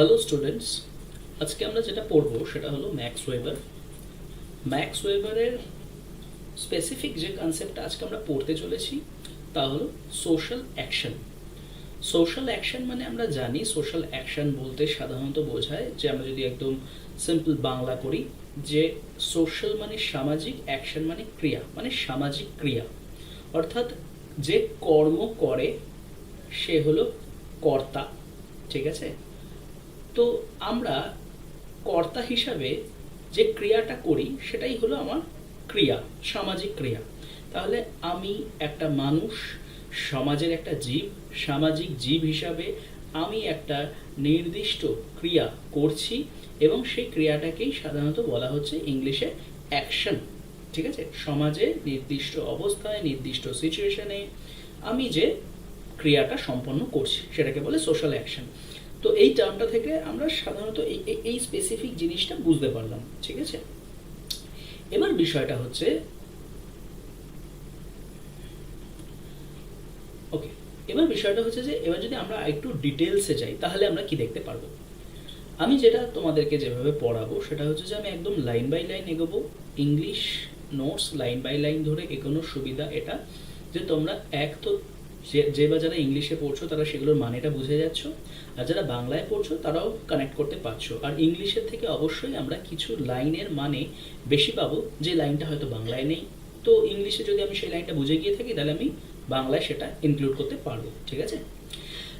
Hello students আজকে আমরা যেটা পড়ব সেটা হলো ম্যাক্স ওয়েবার। ম্যাক্স ওয়েবারের স্পেসিফিক যে কনসেপ্টটা আজকে আমরা পড়তে চলেছি, তা হলো সোশ্যাল অ্যাকশন সোশ্যাল অ্যাকশন মানে আমরা জানি সোশ্যাল অ্যাকশন বলতে সাধারণত বোঝায় যে আমরা যদি একদম সিম্পল বাংলা করি, যে সোশ্যাল মানে সামাজিক অ্যাকশন মানে ক্রিয়া মানে সামাজিক ক্রিয়া। অর্থাৎ যে কর্ম করে, সে হলো কর্তা, ঠিক আছে? তো আমরা কর্তা হিসাবে যে ক্রিয়াটা করি, সেটাই হলো আমার ক্রিয়া, সামাজিক ক্রিয়া। তাহলে আমি একটা মানুষ, সমাজের একটা জীব, সামাজিক জীব হিসাবে আমি একটা নির্দিষ্ট ক্রিয়া করছি এবং সেই ক্রিয়াটাকেই সাধারণত বলা হচ্ছে ইংলিশে অ্যাকশন। ঠিক আছে? সমাজে নির্দিষ্ট অবস্থায়, নির্দিষ্ট সিচুয়েশনে আমি যে ক্রিয়াটা সম্পন্ন করছি, সেটাকে বলে সোশ্যাল অ্যাকশন। তো এই টার্মটা থেকে আমরা সাধারণত এই স্পেসিফিক জিনিসটা বুঝতে পারলাম, ঠিক আছে? এবার বিষয়টা হচ্ছে ওকে এবার বিষয়টা হচ্ছে যে, এবার যদি আমরা একটু ডিটেলসে যাই, তাহলে আমরা কি দেখতে পারব? আমি যেটা তোমাদেরকে যেভাবে পড়াবো, সেটা হচ্ছে যে আমি একদম লাইন বাই লাইন এগোবো English notes line by line ধরে এগোনোর সুবিধা এটা, যে তোমরা এক তো যে যে বা যারা ইংলিশে পড়ছো তারা সেগুলোর মানেটা বুঝে যাচ্ছ। আর যারা বাংলায় পড়ছো তারাও কানেক্ট করতে পারছ। আর ইংলিশের থেকে অবশ্যই আমরা কিছু লাইনের মানে বেশি পাবো যে লাইনটা হয়তো বাংলায় নেই। তো ইংলিশে যদি আমি সেই লাইনটা বুঝে গিয়ে থাকি তাহলে আমি বাংলায় সেটা ইনক্লুড করতে পারব ঠিক আছে?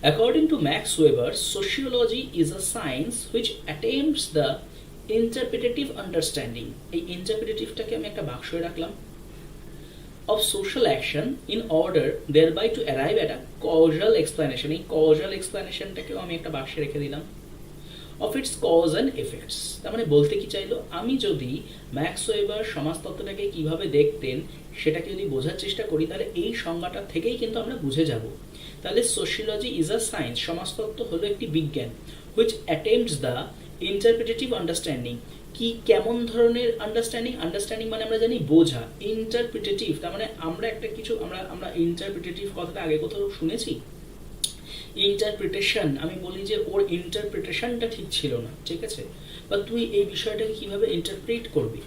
According to Max Weber, sociology is a science which attempts the interpretative understanding এই interpretative-টাকে আমি একটা বাক্সে রাখলাম। Of social action in order thereby to arrive at a causal explanation. এই causal explanation-টাকেও আমি একটা বাক্সে রেখে দিলাম of its cause and effects. তার মানে বলতে কি চাইলো? আমি যদি ম্যাক্স ওয়েবার সমাজতত্ত্বটাকে কীভাবে দেখতেন, সেটাকে যদি বোঝার চেষ্টা করি, তাহলে এই সংজ্ঞাটা থেকেই কিন্তু আমরা বুঝে যাব। তাহলে সোশিয়োলজি ইজ আ সায়েন্স সমাজতত্ত্ব হলো একটি বিজ্ঞান which attempts the interpretative understanding কি কেমন ধরনের আন্ডারস্ট্যান্ডিং আন্ডারস্ট্যান্ডিং মানে আমরা জানি বোঝা ইন্টারপ্রিটেটিভ তার মানে আমরা একটা কিছু, আমরা আমরা ইন্টারপ্রিটেটিভ কথাটা আগে কোথাও শুনেছি? ইন্টারপ্রিটেশন আমি বলি যে ওর ইন্টারপ্রিটেশনটা ঠিক ছিল না, ঠিক আছে? বা তুই এই বিষয়টাকে কীভাবে ইন্টারপ্রিট করবি?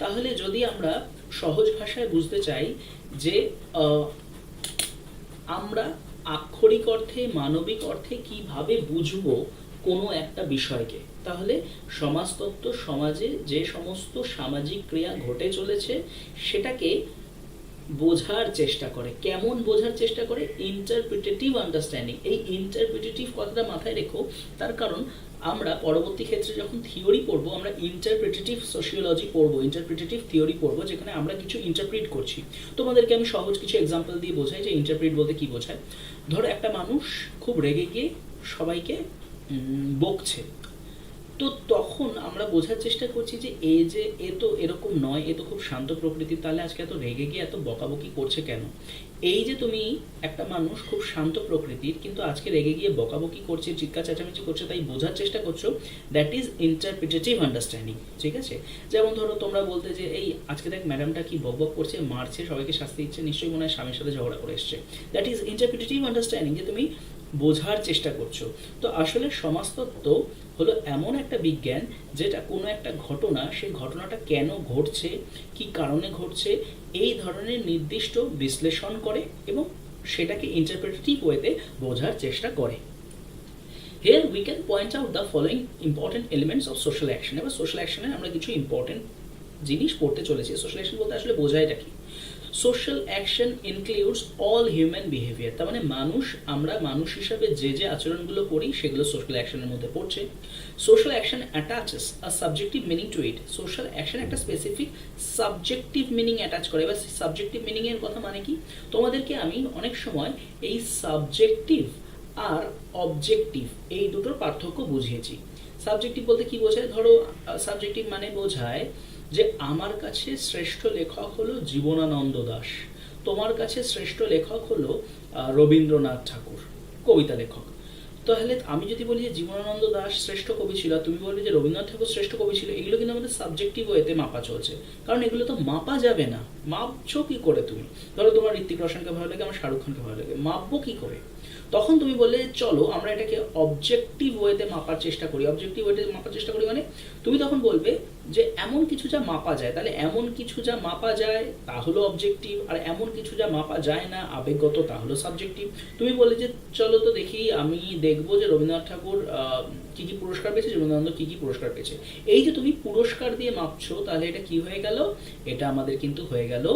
তাহলে যদি আমরা সহজ ভাষায় বুঝতে চাই যে আমরা আক্ষরিক অর্থে, মানবিক অর্থে কীভাবে বুঝব কোনো একটা বিষয়কে? তাহলে সমাজতত্ত্ব সমাজে যে সমস্ত সামাজিক ক্রিয়া ঘটে চলেছে, সেটাকে বোঝার চেষ্টা করে। কেমন বোঝার চেষ্টা করে? ইন্টারপ্রিটেটিভ আন্ডারস্ট্যান্ডিং এই ইন্টারপ্রিটেটিভ কথাটা মাথায় রেখো। তার কারণ, আমরা পরবর্তী ক্ষেত্রে যখন থিওরি পড়ব, আমরা ইন্টারপ্রিটেটিভ সোশিওলজি পড়ব ইন্টারপ্রিটেটিভ থিওরি পড়ব, যেখানে আমরা কিছু ইন্টারপ্রিট করছি। তোমাদেরকে আমি সহজ কিছু এক্সাম্পল দিয়ে বোঝাই যে ইন্টারপ্রিট বলতে কি বোঝায়। ধরো একটা মানুষ খুব রেগে গিয়ে সবাইকে বকছে। তো তখন আমরা বোঝার চেষ্টা করছি যে এ যে এ তো এরকম নয়, এ তো খুব শান্ত প্রকৃতির তাহলে আজকে এত রেগে গিয়ে এত বকাবকি করছে কেন? এই যে তুমি একটা মানুষ খুব শান্ত প্রকৃতির, কিন্তু আজকে রেগে গিয়ে বকাবকি করছে, চিৎকার চেঁচামেচি করছে, তাই বোঝার চেষ্টা করছ দ্যাট ইজ ইন্টারপ্রিটেটিভ আন্ডারস্ট্যান্ডিং ঠিক আছে? যেমন ধরো তোমরা বলতে যে, এই, আজকে দেখ ম্যাডামটা কি বক বক করছে, মারছে, সবাইকে শাস্তি দিচ্ছে, নিশ্চয়ই মনে হয় স্বামীর সাথে ঝগড়া করে এসছে। দ্যাট ইজ ইন্টারপ্রিটেটিভ আন্ডারস্ট্যান্ডিং যে তুমি বোঝার চেষ্টা করছ। তো আসলে সমাজতত্ত্ব হলো এমন একটা বিজ্ঞান যেটা কোনো একটা ঘটনা, সেই ঘটনাটা কেন ঘটছে, কি কারণে ঘটছে, এই ধরনের নির্দিষ্ট বিশ্লেষণ করে এবং সেটাকে ইন্টারপ্রেটেটিভ ওয়েতে বোঝার চেষ্টা করে। Here we can point out the following important elements of social action এবার সোশ্যাল অ্যাকশনে আমরা কিছু ইম্পর্টেন্ট জিনিস পড়তে চলেছি। সোশ্যাল অ্যাকশন বলতে আসলে বোঝায়টা কি? Social action includes all human behaviour তার মানে মানুষ, আমরা মানুষ হিসাবে যে যে আচরণগুলো করি, সেগুলো সোশ্যাল অ্যাকশনের মধ্যে পড়ছে। Social action attaches a subjective meaning to it social action একটা স্পেসিফিক সাবজেক্টিভ মিনিং অ্যাটাচ করে। এবার সাবজেক্টিভ মিনিং এর কথা মানে কি? তোমাদেরকে আমি অনেক সময় এই সাবজেক্টিভ আর অবজেক্টিভ এই দুটোর পার্থক্য বুঝিয়েছি। সাবজেক্টিভ বলতে কি বোঝায়? ধরো সাবজেক্টিভ মানে বোঝায় যে আমার কাছে শ্রেষ্ঠ লেখক হলো জীবনানন্দ দাস। তোমার কাছে শ্রেষ্ঠ লেখক হলো রবীন্দ্রনাথ ঠাকুর, কবিতা লেখক। তাহলে আমি যদি বলি যে জীবনানন্দ দাস শ্রেষ্ঠ কবি ছিল তুমি বলবে যে রবীন্দ্রনাথ ঠাকুর শ্রেষ্ঠ কবি ছিল, এগুলো কিন্তু আমাদের সাবজেক্টিভ ওয়েতে মাপা চলছে। কারণ এগুলো তো মাপা যাবে না। মাপছো কি করে তুমি? ধরো তোমার ঋত্বিক রোশনকে ভালো লাগে, আমার শাহরুখ খানকে ভালো লাগে। মাপবো কি করে? তখন তুমি বললে, চলো, আমরা এটাকে অবজেক্টিভ ওয়েতে মাপার চেষ্টা করি। অবজেক্টিভ ওয়েতে মাপার চেষ্টা করি মানে তুমি তখন বলবে যে, এমন কিছু যা মাপা যায়। তাহলে এমন কিছু যা মাপা যায়, তা হলো অবজেক্টিভ আর এমন কিছু যা মাপা যায় না, আবেগগত, তা হলো সাবজেক্টিভ তুমি বললে যে, চলো তো দেখি, আমি দেখব যে রবীন্দ্রনাথ ঠাকুর কি কি পুরস্কার পেয়েছে, জীবনানন্দ কি কি পুরস্কার পেয়েছে। এই যে তুমি পুরস্কার দিয়ে মাপছো, তাহলে এটা কি হয়ে গেল? এটা আমাদের কিন্তু হয়ে গেল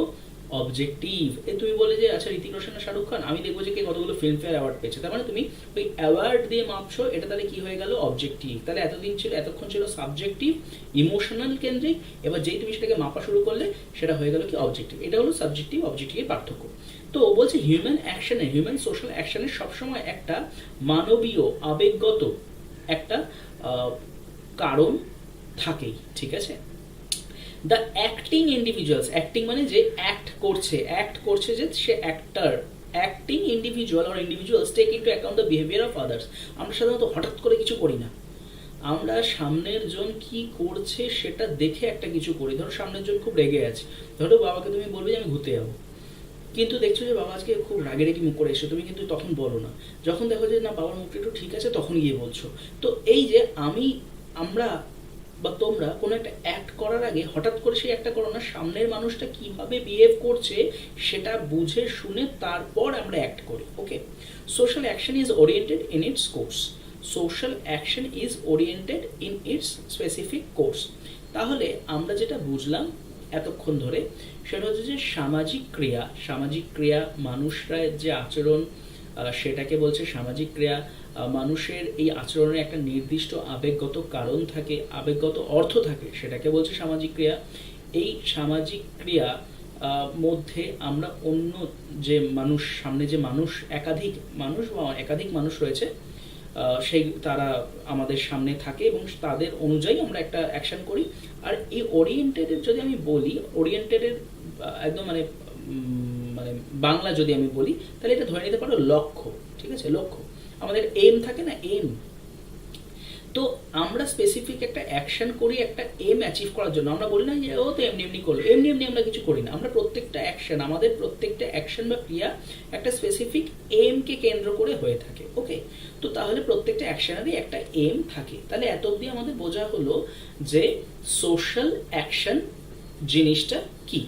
অবজেক্টিভ এ তুমি বলে যে আচ্ছা ঋতিক রোশন আর শাহরুখ খান, আমি দেখব যে কে কতগুলো ফিল্মফেয়ার অ্যাওয়ার্ড পেয়েছে। তার মানে তুমি ওই অ্যাওয়ার্ড দিয়ে মাপছো, এটা তাহলে কি হয়ে গেল? অবজেক্টিভ তাহলে এতদিন ছিল, এতক্ষণ ছিল সাবজেক্টিভ ইমোশনাল কেন্দ্রিক, এবার যেই তুমি সেটাকে মাপা শুরু করলে, সেটা হয়ে গেল কি অবজেক্টিভ এটা হলো সাবজেক্টিভ অবজেক্টিভের পার্থক্য। তো বলছে হিউম্যান অ্যাকশনে হিউম্যান সোশ্যাল অ্যাকশনের সবসময় একটা মানবীয়, আবেগগত একটা কারণ থাকেই, ঠিক আছে? দ্য অ্যাক্টিং ইন্ডিভিজুয়ালস অ্যাক্টিং মানে যে অ্যাক্ট করছে অ্যাক্ট করছে যে সে actor acting individual R individuals take into account the behaviour of others আমরা সাধারণত হঠাৎ করে কিছু করি না। আমরা সামনের জন কি করছে সেটা দেখে একটা কিছু করি। ধরো সামনের জন খুব রেগে আছে। ধরো বাবাকে তুমি বলবে যে আমি ঘুরতে যাব। কিন্তু দেখছ যে বাবা আজকে খুব রাগে রেগে মুখ করে এসে তুমি কিন্তু তখন বলো না। যখন দেখো যে না, বাবার মুখটা একটু ঠিক আছে, তখন গিয়ে বলছো। তো এই যে আমি, আমরা বা তোমরা কোনো একটা অ্যাক্ট করার আগে হঠাৎ করে সেই একটা করো না, সামনের মানুষটা কীভাবে বিহেভ করছে সেটা বুঝে শুনে তারপর আমরা অ্যাক্ট করি okay social action is oriented in its course social action is oriented in its specific course তাহলে আমরা যেটা বুঝলাম এতক্ষণ ধরে, সেটা হচ্ছে যে সামাজিক ক্রিয়া সামাজিক ক্রিয়া মানুষরা যে আচরণ সেটাকে বলছে সামাজিক ক্রিয়া। মানুষের এই আচরণের একটা নির্দিষ্ট আবেগগত কারণ থাকে, আবেগগত অর্থ থাকে, সেটাকে বলছে সামাজিক ক্রিয়া। এই সামাজিক ক্রিয়া মধ্যে আমরা অন্য যে মানুষ, সামনে যে মানুষ, একাধিক মানুষ বা একাধিক মানুষ রয়েছে সেই তারা আমাদের সামনে থাকে এবং তাদের অনুযায়ী আমরা একটা অ্যাকশন করি। আর এই ওরিয়েন্টেডের যদি আমি বলি ওরিয়েন্টেডের একদম মানে মানে বাংলা যদি আমি বলি, তাহলে এটা ধরে নিতে পারো লক্ষ্য, ঠিক আছে? লক্ষ্য। আমাদের এম থাকে না এম তো আমরা স্পেসিফিক একটা অ্যাকশন করি একটা এম অ্যাচিভ করার জন্য। আমরা বলি না যে ও তো এমনি এমনি করল এমনি এমনি আমরা কিছু করি না। আমরা প্রত্যেকটা অ্যাকশন আমাদের প্রত্যেকটা অ্যাকশন বা ক্রিয়া একটা স্পেসিফিক এম কে কেন্দ্র করে হয়ে থাকে ওকে তো তাহলে প্রত্যেকটা অ্যাকশনেরই একটা এম থাকে। তাহলে এত অবধি আমাদের বোঝা হলো যে সোশ্যাল অ্যাকশন জিনিসটা কি।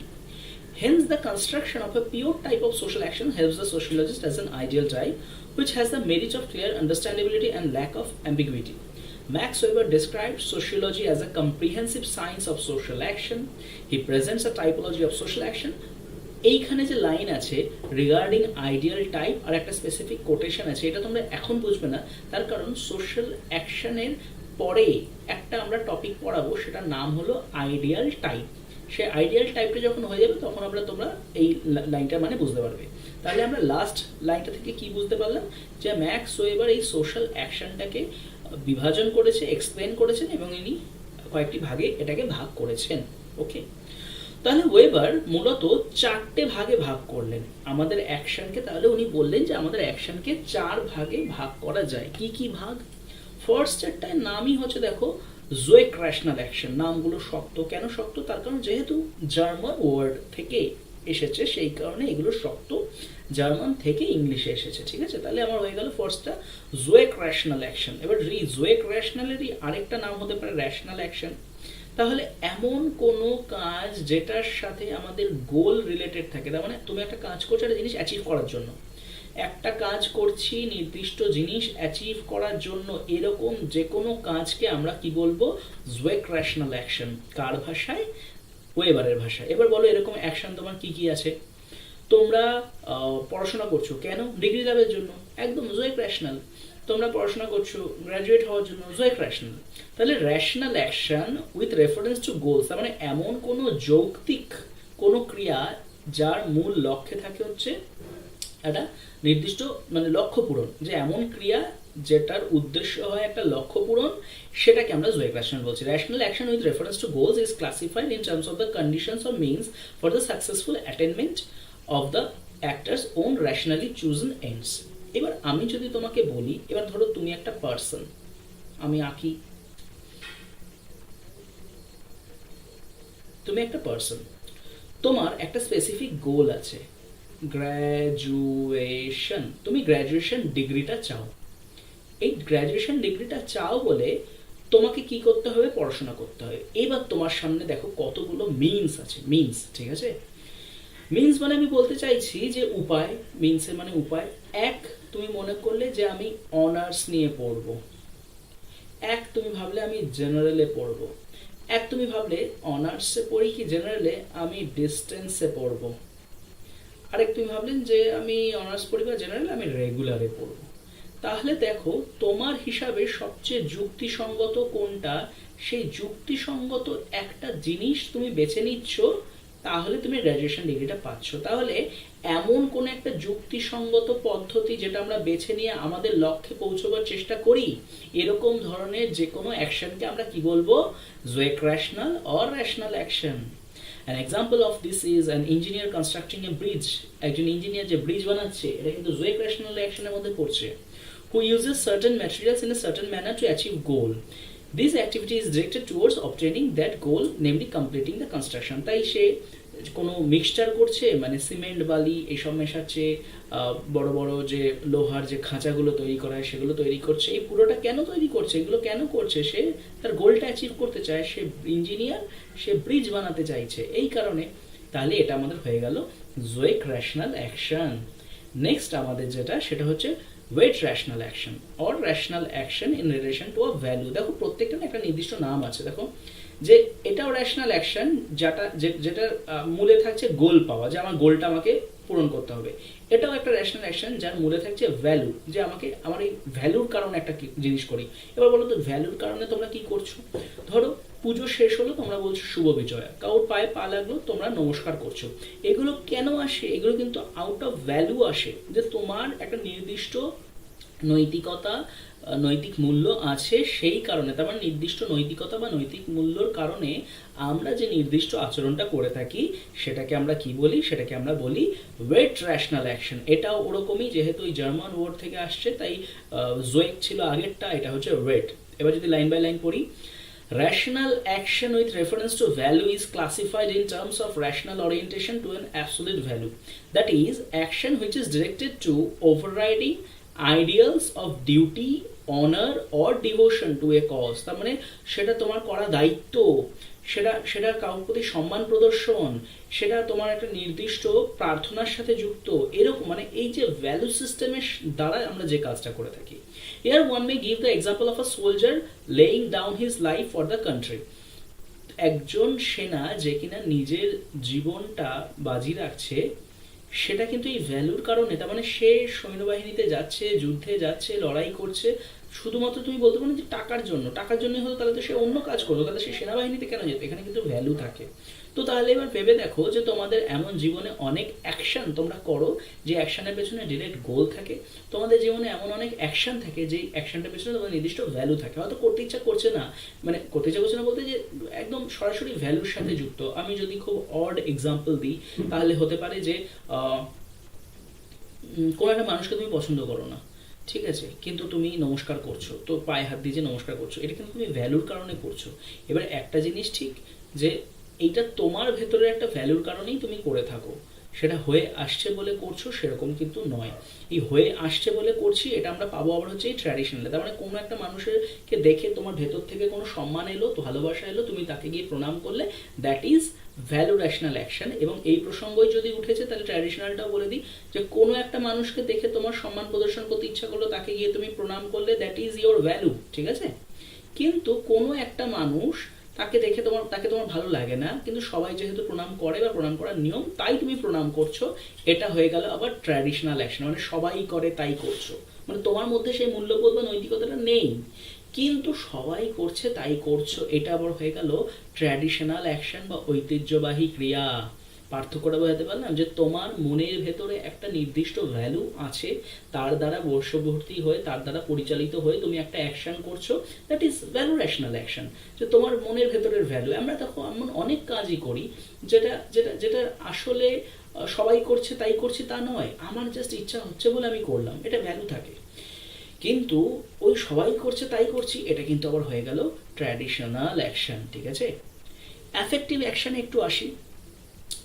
Hence, the construction of a pure type of social action helps the sociologist as an ideal type, which has the merit of clear understandability and lack of ambiguity. Max Weber described sociology as a comprehensive science of social action. He presents a typology of social action. এইখানে যে line আছে regarding ideal type আর একটা specific quotation আছে, এটা তোমরা এখন বুঝবে না তার কারণ সোশ্যাল অ্যাকশনের পরে একটা আমরা টপিক পড়াবো, সেটার নাম হলো আইডিয়াল টাইপ সে আইডিয়াল টাইপটা যখন হয়ে যাবে, তখন আমরা তোমরা এই লাইনটা মানে বুঝতে পারবে তাহলে আমরা লাস্ট লাইনটা থেকে কি বুঝতে পারলাম যে ম্যাক্স ওয়েবার এই সোশ্যাল অ্যাকশনটাকে বিভাজন করেছে এক্সপ্লেন করেছেন এবং ইনি কয়েকটি ভাগে এটাকে ভাগ করেছেন। ওকে তাহলে ওয়েবার মূলত চারটে ভাগে ভাগ করলেন। আমাদের অ্যাকশনকে তাহলে উনি বললেন যে আমাদের অ্যাকশনকে চার ভাগে ভাগ করা যায়। কি কি ভাগ? ফার্স্ট চারটায় নামই হচ্ছে দেখো জোয়েক র্যাশনাল অ্যাকশন নামগুলো শক্ত। কেন শক্ত? তার কারণ যেহেতু জার্মান ওয়ার্ড থেকে এসেছে, সেই কারণে এগুলো শক্ত জার্মান থেকে ইংলিশে এসেছে, ঠিক আছে? তাহলে আমার হয়ে গেল ফার্স্টটা জোয়েক র্যাশনাল অ্যাকশন এবার এই জোয়েক র্যাশনালেরই আরেকটা নাম হতে পারে র্যাশনাল অ্যাকশন তাহলে এমন কোনো কাজ যেটার সাথে আমাদের গোল রিলেটেড থাকে। তার মানে তুমি একটা কাজ করছ, একটা জিনিস অ্যাচিভ করার জন্য। একটা কাজ করছি, নির্দিষ্ট জিনিস অ্যাচিভ করার জন্য এরকম যে কোনো কাজকে আমরা কি বলব? জোয়েক র্যাশনাল অ্যাকশন কার ভাষায়? ওয়েবারের ভাষা এবার বলো এরকম অ্যাকশন তোমার কি কি আছে? তোমরা পড়াশোনা করছ কেন? ডিগ্রি লাভের জন্য। একদম জোয়েক র্যাশনাল তোমরা পড়াশোনা করছ গ্র্যাজুয়েট হওয়ার জন্য জোয়েক র্যাশনাল তাহলে rational action with reference to goals তার মানে এমন কোনো যৌক্তিক কোনো ক্রিয়া যার মূল লক্ষ্যে থাকে হচ্ছে একটা নির্দিষ্ট মানে লক্ষ্য পূরণ। যে এমন ক্রিয়া যেটার উদ্দেশ্য হয় একটা লক্ষ্য পূরণ, সেটাকে আমরা জোয়েক র্যাশনাল বলছি। Rational action with reference to goals is classified in terms of the conditions or means for the successful attainment of the actor's own rationally chosen ends এবার আমি যদি তোমাকে বলি, এবার ধরো তুমি একটা পার্সন আমি আঁকি। তুমি একটা পার্সন তোমার একটা স্পেসিফিক গোল আছে। গ্র্যাজুয়েশন তুমি গ্র্যাজুয়েশন ডিগ্রিটা চাও। এই গ্র্যাজুয়েশন ডিগ্রিটা চাও বলে তোমাকে কি করতে হবে? পড়াশোনা করতে হবে। এবার তোমার সামনে দেখো কতগুলো মিনস আছে। মিনস ঠিক আছে? মিনস মানে আমি বলতে চাইছি যে উপায়। মিনসের মানে উপায়। এক, তুমি মনে করলে যে আমি অনার্স নিয়ে পড়ব। এক, তুমি ভাবলে আমি জেনারেলে পড়ব। এক, তুমি ভাবলে অনার্সে পড়ি কি জেনারেলে আমি ডিস্টেন্সে পড়ব। আরেক, তুমি ভাবলেন যে আমি অনার্স পড়ি বা জেনারেল আমি রেগুলারে পড়ব। তাহলে দেখো, তোমার হিসাবে সবচেয়ে যুক্তিসঙ্গত কোনটা? সেই যুক্তিসঙ্গত একটা জিনিস তুমি বেছে নিচ্ছ, তাহলে তুমি গ্র্যাজুয়েশন ডিগ্রিটা পাচ্ছ। তাহলে এমন কোন একটা যুক্তিসঙ্গত পদ্ধতি যেটা আমরা বেছে নিয়ে আমাদের লক্ষ্যে পৌঁছবার চেষ্টা করি? এরকম ধরনের যে কোনো অ্যাকশনকে আমরা কি বলব? জোয়েক rational or rational action An example of this is an engineer constructing a bridge. একজন ইঞ্জিনিয়ার যে ব্রিজ বানাচ্ছে, এটা কিন্তু জোয়েক র্যাশনাল অ্যাকশনের মধ্যে পড়ছে who uses certain materials in a certain manner to achieve goal. This activity is directed towards obtaining that goal, namely completing the construction. তাই সে কোনো মিক্সচার করছে মানে সিমেন্ট বালি এইসব মেশাচ্ছে বড় বড় যে লোহার যে খাঁচাগুলো তৈরি করা হয় সেগুলো তৈরি করছে। এই পুরোটা কেন তৈরি করছে? এগুলো কেন করছে? সে তার গোলটা অ্যাচিভ করতে চায় সে ইঞ্জিনিয়ার সে ব্রিজ বানাতে চাইছে। এই কারণে তাহলে এটা আমাদের হয়ে গেল জোয়েক র্যাশনাল অ্যাকশন নেক্সট আমাদের যেটা সেটা হচ্ছে wait rational action or rational action in relation to a value দেখো প্রত্যেকটা একটা নির্দিষ্ট নাম আছে, দেখো, যে এটাও র্যাশনাল অ্যাকশন যেটা যেটার মূলে থাকছে গোল পাওয়া, যে আমার গোলটা আমাকে পূরণ করতে হবে। এটাও একটা র্যাশনাল অ্যাকশন যার মূলে থাকছে ভ্যালু যে আমাকে, আমার এই ভ্যালুর কারণে একটা জিনিস করি। এবার বলো তো ভ্যালুর কারণে তোমরা কি করছ? ধরো, পুজো শেষ হলো, তোমরা বলছো শুভ বিজয়া। কারোর পায়ে পা লাগল, তোমরা নমস্কার করছ। এগুলো কেন আসে? এগুলো কিন্তু আউট অফ ভ্যালু আসে, যে তোমার একটা নির্দিষ্ট নৈতিকতা নৈতিক মূল্য আছে সেই কারণে। তার মানে নির্দিষ্ট নৈতিকতা বা নৈতিক মূল্যর কারণে আমরা যে নির্দিষ্ট আচরণটা করে থাকি সেটাকে আমরা কি বলি? সেটাকে আমরা বলি ওয়েট র্যাশনাল অ্যাকশন এটাও ওরকমই যেহেতু ওই জার্মান ওয়ার্ড থেকে আসছে তাই জোয়েক ছিল আগেরটা এটা হচ্ছে ওয়েট এবার যদি লাইন বাই লাইন পড়ি Rational action with reference to value is classified in terms of rational orientation to an absolute value. That is, action which is directed to overriding ideals of duty honour or devotion to a cause তার মানে সেটা তোমার করা দায়িত্ব, সেটা সেটা কারোর প্রতি সম্মান প্রদর্শন, সেটা তোমার একটা নির্দিষ্ট প্রার্থনার সাথে যুক্ত, এরকম মানে এই যে ভ্যালু সিস্টেমের দ্বারা আমরা যে কাজটা করে থাকি। Here one may give the example of a soldier laying down his life for the country একজন সেনা যে কিনা নিজের জীবনটা বাজি রাখছে সেটা কিন্তু এই ভ্যালুর কারণে তার মানে সে সৈন্যবাহিনীতে যাচ্ছে যুদ্ধে যাচ্ছে লড়াই করছে শুধুমাত্র তুমি বলতে পারো যে টাকার জন্য টাকার জন্য হতো তাহলে তো সে অন্য কাজ করতো তাহলে সে সেনাবাহিনীতে কেন যেত? এখানে কিন্তু ভ্যালু থাকে। তো তাহলে এবার ভেবে দেখো যে তোমাদের এমন জীবনে অনেক অ্যাকশন তোমরা করো, যে অ্যাকশনের পেছনে ডিরেক্ট গোল থাকে। তোমাদের জীবনে এমন অনেক অ্যাকশন থাকে, যে অ্যাকশনটার পেছনে তোমাদের নির্দিষ্ট ভ্যালু থাকে। হয়তো করতে ইচ্ছা করছে না মানে করতে ইচ্ছা করছে না বলতে যে একদম সরাসরি ভ্যালুর সাথে যুক্ত। আমি যদি খুব অড এক্সাম্পল দিই, তাহলে হতে পারে যে কোনো একটা মানুষকে তুমি পছন্দ করো না। ঠিক আছে, কিন্তু তুমি নমস্কার করছ, তো পায়ে হাত দিয়ে যে নমস্কার করছ, এটা কিন্তু তুমি ভ্যালুর কারণে করছ। এবার একটা জিনিস ঠিক, যে এইটা তোমার ভেতরে একটা ভ্যালুর কারণেই তুমি করে থাকো। সেটা হয়ে আসছে বলে করছ, সেরকম কিন্তু নয়। এই হয়ে আসছে বলে করছি, এটা আমরা পাবো আবার হচ্ছে এই ট্র্যাডিশনালে তার মানে কোনো একটা মানুষেরকে দেখে তোমার ভেতর থেকে কোনো সম্মান এলো ভালোবাসা এলো, তুমি তাকে গিয়ে প্রণাম করলে that is value rational action এবং এই প্রসঙ্গই যদি উঠেছে, তাহলে ট্র্যাডিশনালটাও বলে দিই, যে কোনো একটা মানুষকে দেখে তোমার সম্মান প্রদর্শন করতে ইচ্ছা করল, তাকে গিয়ে তুমি প্রণাম করলে দ্যাট ইজ ইয়োর ভ্যালু ঠিক আছে? কিন্তু কোনো একটা মানুষ তাকে দেখে তোমার তাকে তোমার ভালো লাগে না। কিন্তু সবাই যেহেতু প্রণাম করে বা প্রণাম করার নিয়ম, তাই তুমি প্রণাম করছ। এটা হয়ে গেল আবার ট্র্যাডিশনাল অ্যাকশন মানে সবাই করে, তাই করছ। মানে তোমার মধ্যে সেই মূল্যবোধ বা নৈতিকতাটা নেই। কিন্তু সবাই করছে, তাই করছ। এটা আবার হয়ে গেল ট্র্যাডিশনাল অ্যাকশন বা ঐতিহ্যবাহী ক্রিয়া। পার্থক্যটা বোঝাতে পারলাম যে তোমার মনের ভেতরে একটা নির্দিষ্ট ভ্যালু আছে, তার দ্বারা বর্ষবর্তী হয়ে, তার দ্বারা পরিচালিত হয়ে তুমি একটা অ্যাকশন করছ that is value rational action যে তোমার মনের ভেতরের ভ্যালু আমরা দেখো এমন অনেক কাজই করি, যেটা যেটা যেটা আসলে সবাই করছে, তাই করছি তা নয়। আমার জাস্ট ইচ্ছা হচ্ছে বলে আমি করলাম, এটা ভ্যালু থাকে। কিন্তু ওই সবাই করছে, তাই করছি, এটা কিন্তু আবার হয়ে গেল ট্র্যাডিশনাল অ্যাকশন ঠিক আছে? অ্যাফেক্টিভ অ্যাকশনে একটু আসি।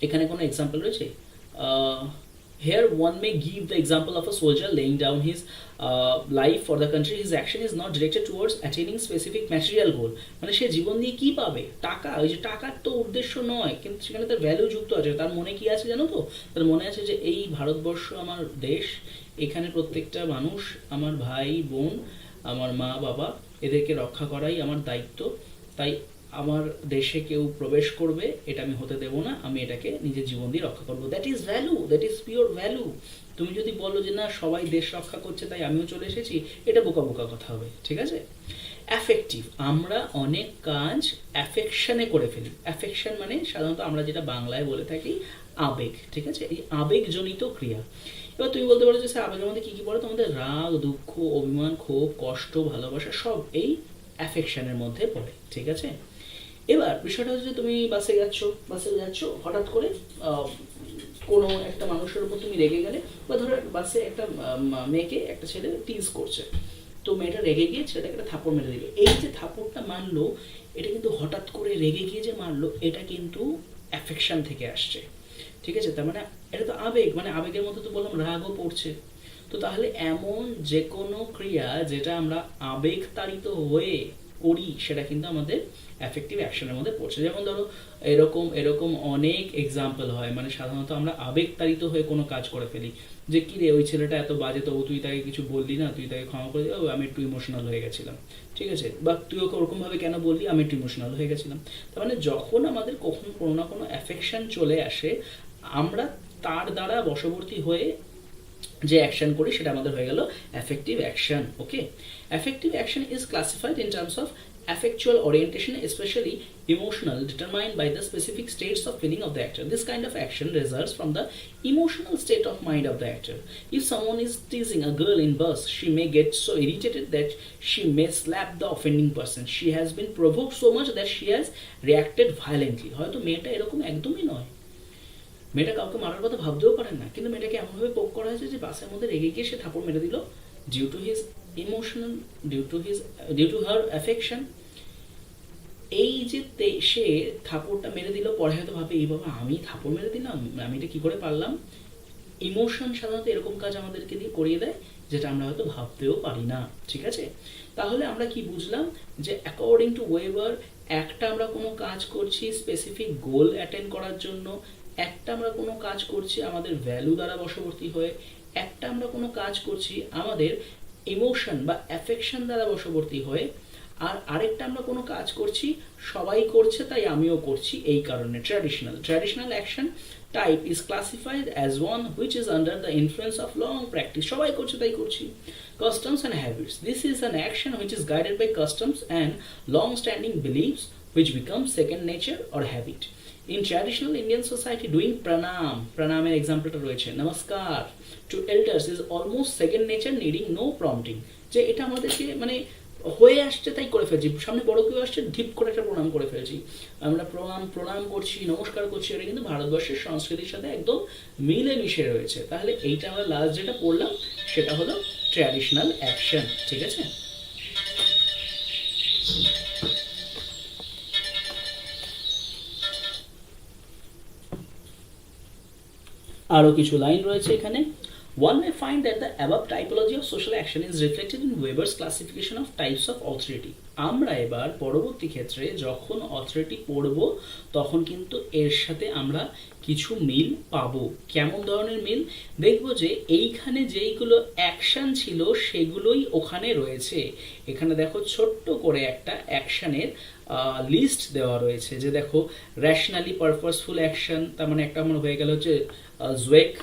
এখানে কোনো এক্সাম্পল রয়েছে? Here one may give the example of a soldier laying down his life for the country his action is not directed towards attaining specific material goal মানে সে জীবন দিয়ে কি পাবে? টাকা। ওই যে টাকার তো উদ্দেশ্য নয়, কিন্তু সেখানে তার ভ্যালু যুক্ত আছে। তার মনে কি আছে জানো তো? তার মনে আছে যে এই ভারতবর্ষ আমার দেশ, এখানে প্রত্যেকটা মানুষ, আমার ভাই, বোন, আমার মা, বাবা, এদেরকে রক্ষা করাই আমার দায়িত্ব। তাই আমার দেশে কেউ প্রবেশ করবে, এটা আমি হতে দেবো না, আমি এটাকে নিজের জীবন দিয়ে রক্ষা করব। That is value that is pure value তুমি যদি বলো যে না, সবাই দেশ রক্ষা করছে তাই আমিও চলে এসেছি, এটা বোকা বোকা কথা হবে, ঠিক আছে? অ্যাফেক্টিভ আমরা অনেক কাজ অ্যাফেকশনে করে ফেলি। অ্যাফেকশন মানে সাধারণত আমরা যেটা বাংলায় বলে থাকি, আবেগ, ঠিক আছে? এই আবেগজনিত ক্রিয়া। এবার তুমি বলতে পারো যে স্যার, আবেগের মধ্যে কী কী পড়ে? তোমাদের রাগ, দুঃখ, অভিমান, ক্ষোভ, কষ্ট, ভালোবাসা, সব এই অ্যাফেকশনের মধ্যে পড়ে, ঠিক আছে? এবার বিষয়টা হচ্ছে তুমি বাসে যাচ্ছ বাসে যাচ্ছ, হঠাৎ করে কোনো একটা মানুষের উপর তুমি রেগে গেলে বা ধরো বাসে একটা মেয়েকে একটা ছেলে টিজ করছে, তো মেয়েটা রেগে গিয়ে ছেলেটাকে একটা থাপড় মেরে দিল। এই যে থাপড়টা মারলো, এটা কিন্তু হঠাৎ করে রেগে গিয়ে যে মারলো, এটা কিন্তু অ্যাফেকশন থেকে আসছে। ঠিক আছে? তার মানে এটা তো আবেগ মানে আবেগের মধ্যে তো বললাম রাগও পড়ছে। তো তাহলে এমন যে কোনো ক্রিয়া যেটা আমরা আবেগ তাড়িত হয়ে করি, সেটা কিন্তু আমাদের অ্যাফেক্টিভ অ্যাকশনের মধ্যে পড়ছে। যেমন ধরো, এরকম এরকম অনেক এক্সাম্পল হয়। মানে সাধারণত আমরা আবেগ তাড়িত হয়ে কোনো কাজ করে ফেলি। যে, কি রে, ওই ছেলেটা এত বাজে তবু তুই তাকে কিছু বললি না? তুই তাকে ক্ষমা করে দিও আমি একটু ইমোশনাল হয়ে গেছিলাম। ঠিক আছে? বা তুই ওকে ওরকমভাবে কেন বললি? আমি একটু ইমোশনাল হয়ে গেছিলাম। তার মানে যখন আমাদের কখন কোনো না কোনো অ্যাফেকশন চলে আসে, আমরা তার দ্বারা বশবর্তী হয়ে যে অ্যাকশন করি, সেটা আমাদের হয়ে গেল affective action okay affective action is classified in terms of affectual orientation especially emotional determined by the specific states of feeling of the actor this kind of action results from the emotional state of mind of the actor if someone is teasing a girl in bus she may get so irritated that she may slap the offending person she has been provoked so much that she has reacted violently হয়তো মেয়েটা এরকম একদমই নয় মেয়েটা কাউকে মারার কথা ভাবতেও পারে না কিন্তু মেয়েটাকে এমনভাবে পোক করা হয়েছে যে বাসের মধ্যে রেগে গিয়ে সে থাপড় মেরে দিল due to his emotional due to his due to her affection এই যে সে থাপড়টা মেরে দিল, পরে হয়তো ভাবে, এই বাবা, আমি থাপড় মেরে দিলাম, আমি এটা কি করে পারলাম? ইমোশন সাধারণত এরকম কাজ আমাদেরকে দিয়ে করিয়ে দেয়, যেটা আমরা হয়তো ভাবতেও পারি না, ঠিক আছে? তাহলে আমরা কি বুঝলাম যে অ্যাকর্ডিং টু ওয়েবার একটা আমরা কোনো কাজ করছি স্পেসিফিক গোল অ্যাটেন্ড করার জন্য, একটা আমরা কোনো কাজ করছি আমাদের ভ্যালু দ্বারা বশবর্তী হয়ে, একটা আমরা কোনো কাজ করছি আমাদের ইমোশন বা অ্যাফেকশন দ্বারা বশবর্তী হয়ে, আর আরেকটা আমরা কোনো কাজ করছি, সবাই করছে তাই আমিও করছি, এই কারণে traditional traditional action type is classified as one which is under the influence of long practice সবাই করছে তাই করছি। Customs and habits this is an action which is guided by customs and long standing beliefs which become second nature or habit. In traditional indian society, doing pranam, pranamer এক্সাম্পলটা রয়েছে, নমস্কার to elders is almost second nature, needing no prompting. যে এটা আমাদেরকে মানে হয়ে আসছে তাই করে ফেলছি, সামনে বড় কেউ আসছে, ঢিপ করে একটা প্রণাম করে ফেলছি। আমরা প্রণাম প্রণাম করছি, নমস্কার করছি, এটা কিন্তু ভারতবর্ষের সংস্কৃতির সাথে একদম মিলে মিশে রয়েছে। তাহলে এইটা আমরা লাস্ট যেটা পড়লাম, সেটা হলো ট্র্যাডিশনাল অ্যাকশন ঠিক আছে? আরও কিছু লাইন রয়েছে এখানে। One may find that the above typology of social action is reflected in Weber's classification of types of authority. আমরা এবার পরবর্তী ক্ষেত্রে যখন অথরিটি পড়ব, তখন কিন্তু এর সাথে আমরা কিছু মিল পাবো। কেমন ধরনের মিল? দেখব যে এইখানে যেইগুলো অ্যাকশন ছিল, সেগুলোই ওখানে রয়েছে। এখানে দেখো ছোট্ট করে একটা অ্যাকশনের লিস্ট দেওয়া রয়েছে। যে দেখো র্যাশনালি পারপাসফুল অ্যাকশন তার মানে একটা আমার হয়ে গেল হচ্ছে জুয়েক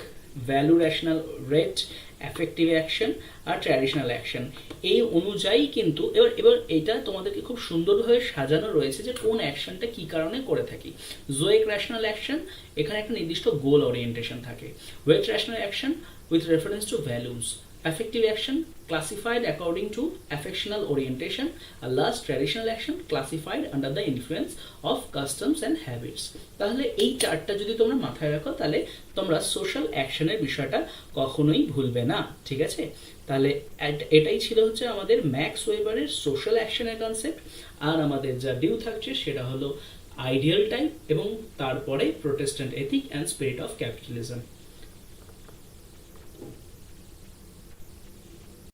ভ্যালু রেশনাল রেট অ্যাফেক্টিভ অ্যাকশন আর ট্র্যাডিশনাল অ্যাকশন এই অনুযায়ী কিন্তু এবার এবার এটা তোমাদেরকে খুব সুন্দরভাবে সাজানো রয়েছে যে কোন অ্যাকশনটা কী কারণে করে থাকি। জোয়েক রেশনাল অ্যাকশন এখানে একটা নির্দিষ্ট গোল ওরিয়েন্টেশন থাকে। Wait rational action with reference to values affective action classified according to affectional orientation আর last traditional action classified under the influence of customs and habits. তাহলে এই চারটা যদি তোমরা মাথায় রাখো, তাহলে তোমরা সোশ্যাল অ্যাকশনের বিষয়টা কখনোই ভুলবে না, ঠিক আছে? তাহলে এট- এটাই ছিল হচ্ছে আমাদের ম্যাক্স ওয়েবারের সোশ্যাল অ্যাকশনের কনসেপ্ট আর আমাদের যা ডিউ থাকছে সেটা হলো আইডিয়াল টাইপ এবং তারপরে Protestant ethic and spirit of capitalism